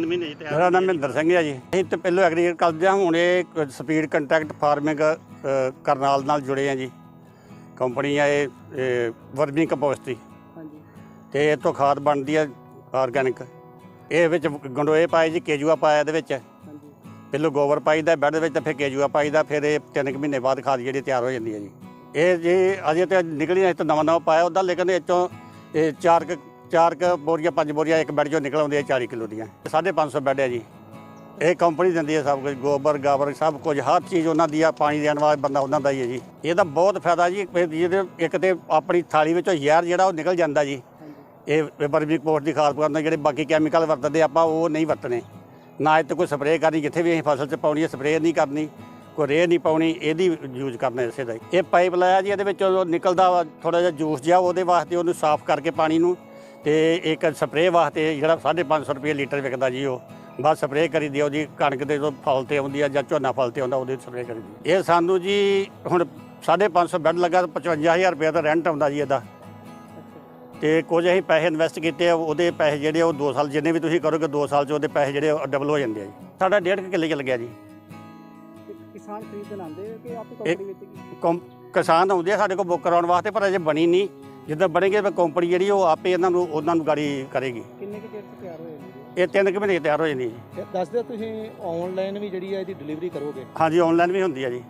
ਇਹ 3 ਮਹੀਨੇ ਚ ਤਿਆਰ ਮੇਰਾ ਨਾਮ ਮਹਿੰਦਰ ਸਿੰਘ ਹੈ ਜੀ। ਅਸੀਂ ਤੇ ਪਹਿਲਾਂ ਐਗਰੀਕਲਚਰ ਕਰਦੇ ਹਾਂ ਹੁਣ ਇਹ ਸਪੀਡ ਕੰਟੈਕਟ ਫਾਰਮਿੰਗ ਕਰਨਾਲ ਨਾਲ ਜੁੜੇ ਆ ਜੀ। ਕੰਪਨੀ ਆ ਇਹ ਵਰਮੀ ਕੰਪੋਸਟ ਦੀ। ਹਾਂਜੀ। ਤੇ ਇਹ ਤੋਂ ਖਾਦ ਬਣਦੀ ਹੈ ਆਰਗੈਨਿਕ ਇਹ ਵਿੱਚ ਗੰਡੋਏ ਪਾਏ ਜੀ ਕੇਜੂਆ ਪਾਇਆ ਇਹਦੇ ਵਿੱਚ। ਹਾਂਜੀ। ਪਹਿਲਾਂ ਗੋਬਰ ਪਾਈਦਾ ਬੈੱਡ ਦੇ ਵਿੱਚ ਤੇ ਫਿਰ ਕੇਜੂਆ ਪਾਈਦਾ ਫਿਰ ਇਹ ਤਿੰਨ ਕੁ ਮਹੀਨੇ ਬਾਅਦ ਖਾਦ ਜਿਹੜੀ ਤਿਆਰ ਹੋ ਜਾਂਦੀ ਹੈ ਜੀ। ਇਹ ਜੀ ਅਜੇ ਤੇ ਨਿਕਲੀ ਇਹ ਤੋਂ ਨਵਾਂ ਨਵਾਂ ਪਾਇਆ ਉਹਦਾ ਲੇਕਿਨ ਇਹ ਚੋਂ ਇਹ ਚਾਰ ਕੁ ਚਾਰ ਕੁ ਬੋਰੀਆਂ ਪੰਜ ਬੋਰੀਆਂ ਇੱਕ ਬੈੱਡ ਚੋਂ ਨਿਕਲ ਆਉਂਦੀਆਂ 40 ਕਿਲੋ ਦੀਆਂ। 550 ਬੈੱਡ ਹੈ ਜੀ। ਇਹ ਕੰਪਨੀ ਦਿੰਦੀ ਹੈ ਸਭ ਕੁਝ ਗੋਬਰ ਗਾਬਰ ਸਭ ਕੁਝ ਹਰ ਚੀਜ਼ ਉਹਨਾਂ ਦੀ ਆ ਪਾਣੀ ਦੇਣ ਵਾਲਾ ਬੰਦਾ ਉਹਨਾਂ ਦਾ ਹੀ ਹੈ ਜੀ। ਇਹਦਾ ਬਹੁਤ ਫਾਇਦਾ ਜੀ ਜਿਹਦੇ ਇੱਕ ਤੇ ਆਪਣੀ ਥਾਲੀ ਵਿੱਚੋਂ ਜ਼ਹਿਰ ਜਿਹੜਾ ਉਹ ਨਿਕਲ ਜਾਂਦਾ ਜੀ। ਇਹ ਵਰਮੀ ਕੰਪੋਸਟ ਦੀ ਖਾਦ ਪਾਉਂਦੇ ਜਿਹੜੇ ਬਾਕੀ ਕੈਮੀਕਲ ਵਰਤਦੇ ਆਪਾਂ ਉਹ ਨਹੀਂ ਵਰਤਣੇ। ਨਾ ਇਹ ਤੇ ਕੋਈ ਸਪਰੇਅ ਕਰਨੀ ਜਿੱਥੇ ਵੀ ਅਸੀਂ ਫਸਲ 'ਚ ਪਾਉਣੀ ਹੈ ਸਪਰੇਅ ਨਹੀਂ ਕਰਨੀ ਕੋਈ ਰੇਹ ਨਹੀਂ ਪਾਉਣੀ ਇਹਦੀ ਯੂਜ਼ ਕਰਨਾ ਇਸੇ ਦਾ ਹੀ। ਇਹ ਪਾਈਪ ਲਾਇਆ ਜੀ ਇਹਦੇ ਵਿੱਚ ਨਿਕਲਦਾ ਥੋੜਾ ਜਿਹਾ ਜੂਸ ਜਿਹਾ ਉਹਦੇ ਵਾਸਤੇ ਉਹਨੂੰ ਸਾਫ਼ ਕਰਕੇ ਪਾਣੀ ਨੂੰ ਤੇ ਇੱਕ ਸਪਰੇਅ ਵਾਸਤੇ ਜਿਹੜਾ 550 ਰੁਪਏ ਲੀਟਰ ਵਿਕਦਾ ਜੀ ਉਹ। ਬਸ ਸਪਰੇਅ ਕਰੀ ਦਿਓ ਜੀ ਕਣਕ ਦੇ ਜਦੋਂ ਫਲ ਤੇ ਆਉਂਦੀ ਆ ਜਾਂ ਝੋਨਾ ਫਲ ਤੇ ਆਉਂਦਾ ਉਹਦੇ ਸਪਰੇਅ ਕਰੀ ਦਿਓ। ਇਹ ਸਾਨੂੰ ਜੀ ਹੁਣ 550 ਬੈੱਡ ਲੱਗਾ ਤਾਂ 55000 ਰੁਪਏ ਦਾ ਰੈਂਟ ਆਉਂਦਾ ਜੀ ਇਹਦਾ। ਤੇ ਕੁਝ ਅਸੀਂ ਪੈਸੇ ਇਨਵੈਸਟ ਕੀਤੇ ਆ ਉਹਦੇ ਪੈਸੇ ਜਿਹੜੇ ਉਹ 2 ਸਾਲ ਜਿੰਨੇ ਵੀ ਤੁਸੀਂ ਕਰੋਗੇ 2 ਸਾਲ ਚ ਉਹਦੇ ਪੈਸੇ ਜਿਹੜੇ ਡਬਲ ਹੋ ਜਾਂਦੇ ਆ ਜੀ। ਸਾਡਾ ਡੇਢ ਕੁ ਕਿੱਲੇ ਚ ਲੱਗਿਆ ਜੀ। ਕਿਸਾਨ ਖਰੀਦਣ ਆਉਂਦੇ ਕਿ ਆਪੇ ਕੰਪਨੀ ਵਿੱਚ? ਕਿਸਾਨ ਆਉਂਦੇ ਆ ਸਾਡੇ ਕੋਲ ਬੁੱਕ ਕਰਾਉਣ ਵਾਸਤੇ ਪਰ ਅਜੇ ਬਣੀ ਨਹੀਂ। ਜਿੱਦਾਂ ਬਣੇਗੀ ਤਾਂ ਕੰਪਨੀ ਜਿਹੜੀ ਉਹ ਆਪੇ ਇਹਨਾਂ ਨੂੰ ਉਹਨਾਂ ਨੂੰ ਗਾੜੀ ਕਰੇਗੀ। ਕਿੰਨੇ ਕੁ ਚਿਰ ਚ ਤਿਆਰ ਹੋ ਜਾਂਦੀ ਇਹ ਤਿੰਨ ਕੁ ਮਹੀਨੇ 'ਚ ਤਿਆਰ ਹੋ ਜਾਂਦੀ ਹੈ ਜੀ। ਹੈ ਦੱਸ ਦਿਓ ਤੁਸੀਂ ਆਨਲਾਈਨ ਵੀ ਜਿਹੜੀ ਹੈ ਇਹਦੀ ਡਿਲੀਵਰੀ ਕਰੋਗੇ? ਹਾਂਜੀ ਆਨਲਾਈਨ ਵੀ ਹੁੰਦੀ ਆ ਜੀ।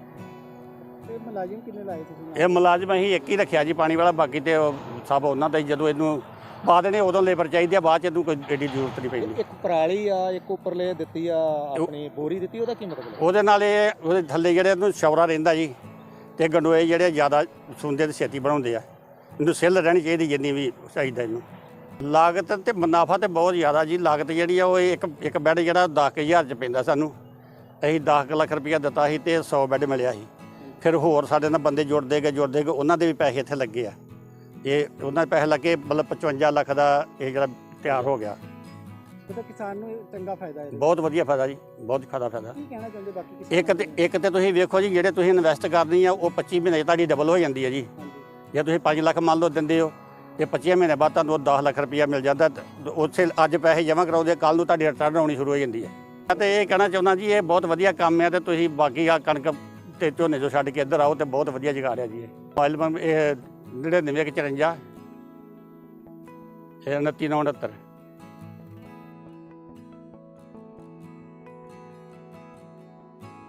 ਤੇ ਮੁਲਾਜ਼ਮ ਕਿੰਨੇ ਲਾਏ ਤੁਸੀਂ ਇਹ ਮੁਲਾਜ਼ਮ ਅਸੀਂ ਇੱਕ ਹੀ ਰੱਖਿਆ ਜੀ ਪਾਣੀ ਵਾਲਾ ਬਾਕੀ ਤੇ ਉਹ ਸਭ ਉਹਨਾਂ ਦਾ ਹੀ ਜਦੋਂ ਇਹਨੂੰ ਪਾ ਦੇਣੇ ਉਦੋਂ ਲੇਬਰ ਚਾਹੀਦੀ ਆ ਬਾਅਦ ਚ ਇਹਨੂੰ ਕੋਈ ਏਡੀ ਜ਼ਰੂਰਤ ਨਹੀਂ ਪੈਂਦੀ। ਇੱਕ ਪਰਾਲੀ ਆ ਇੱਕ ਉੱਪਰਲੇ ਦਿੱਤੀ ਆ ਆਪਣੀ ਬੋਰੀ ਦਿੱਤੀ ਉਹਦਾ ਕੀ ਮਤਲਬ ਹੈ? ਉਹਦੇ ਨਾਲ ਇਹ ਉਹਦੇ ਥੱਲੇ ਜਿਹੜੇ ਇਹਨੂੰ ਸ਼ੌਰਾ ਰਹਿੰਦਾ ਜੀ ਤੇ ਗੰਡੋਏ ਜਿਹੜੇ ਜ਼ਿਆਦਾ ਸੁੰਦੇ ਤੇ ਛੇਤੀ ਬਣਾਉਂਦੇ ਆ। ਇਹਨੂੰ ਸਿੱਲ ਰਹਿਣੀ ਚਾਹੀਦੀ ਜਿੰਨੀ ਵੀ ਚਾਹੀਦਾ ਇਹਨੂੰ। ਲਾਗਤ ਤੇ ਮੁਨਾਫਾ ਤੇ ਬਹੁਤ ਜ਼ਿਆਦਾ ਜੀ। ਲਾਗਤ ਜਿਹੜੀ ਆ ਉਹ ਇੱਕ ਇੱਕ ਬੈੱਡ ਜਿਹੜਾ 10000 ਚ ਪੈਂਦਾ ਸਾਨੂੰ। ਅਸੀਂ 10 ਲੱਖ ਰੁਪਇਆ ਦਿੱਤਾ ਸੀ ਤੇ 100 ਬੈੱਡ ਮਿਲਿਆ ਸੀ। ਫਿਰ ਹੋਰ ਸਾਡੇ ਨਾਲ ਬੰਦੇ ਜੁੜਦੇ ਗਏ ਜੁੜਦੇ ਗਏ। ਉਹਨਾਂ ਦੇ ਵੀ ਪੈਸੇ ਇੱਥੇ ਲੱਗੇ ਆ। ਇਹ ਉਹਨਾਂ ਦੇ ਪੈਸੇ ਲੱਗੇ ਮਤਲਬ 55 ਲੱਖ ਦਾ ਇਹ ਜਿਹੜਾ ਤਿਆਰ ਹੋ ਗਿਆ। ਤਾਂ ਕਿਸਾਨ ਨੂੰ ਚੰਗਾ ਫਾਇਦਾ ਹੈ ਬਹੁਤ ਵਧੀਆ ਫਾਇਦਾ ਜੀ। ਬਹੁਤ ਖਾਦਾ ਫਾਇਦਾ। ਕੀ ਕਹਿਣਾ ਚਾਹੁੰਦੇ ਬਾਕੀ ਇੱਕ ਤੇ ਇੱਕ ਤੇ ਤੁਸੀਂ ਵੇਖੋ ਜੀ ਜਿਹੜੇ ਤੁਸੀਂ ਇਨਵੈਸਟ ਕਰਨੀ ਆ ਉਹ 25 ਮਹੀਨੇ ਤੁਹਾਡੀ ਡਬਲ ਹੋ ਜਾਂਦੀ ਹੈ ਜੀ। ਜੇ ਤੁਸੀਂ 5 ਲੱਖ ਮੰਨ ਲਓ ਦਿੰਦੇ ਹੋ, ਤੇ 25 ਮਹੀਨੇ ਬਾਅਦ ਤੁਹਾਨੂੰ ਉਹ 10 ਲੱਖ ਰੁਪਇਆ ਮਿਲ ਜਾਂਦਾ ਉੱਥੇ ਅੱਜ ਪੈਸੇ ਜਮ੍ਹਾਂ ਕਰਾਉਂਦੇ ਕੱਲ ਨੂੰ ਤੁਹਾਡੀ ਰਿਟਰਨ ਆਉਣੀ ਸ਼ੁਰੂ ਹੋ ਜਾਂਦੀ ਹੈ। ਮੈਂ ਤੇ ਇਹ ਕਹਿਣਾ ਚਾਹੁੰਦਾ ਜੀ, ਇਹ ਬਹੁਤ ਵਧੀਆ ਕੰਮ ਹੈ ਤੇ ਤੁਸੀਂ ਬਾਕੀ ਆ ਕਣਕ ਤੇ ਝੋਨੇ ਜੋ ਛੱਡ ਕੇ ਇੱਧਰ ਆਓ ਤੇ ਬਹੁਤ ਵਧੀਆ ਜਗਾੜਿਆ ਜੀ ਇਹ। ਮੋਬਾਈਲ ਨੰਬਰ ਇਹ 99 54 ਇਹ 29 69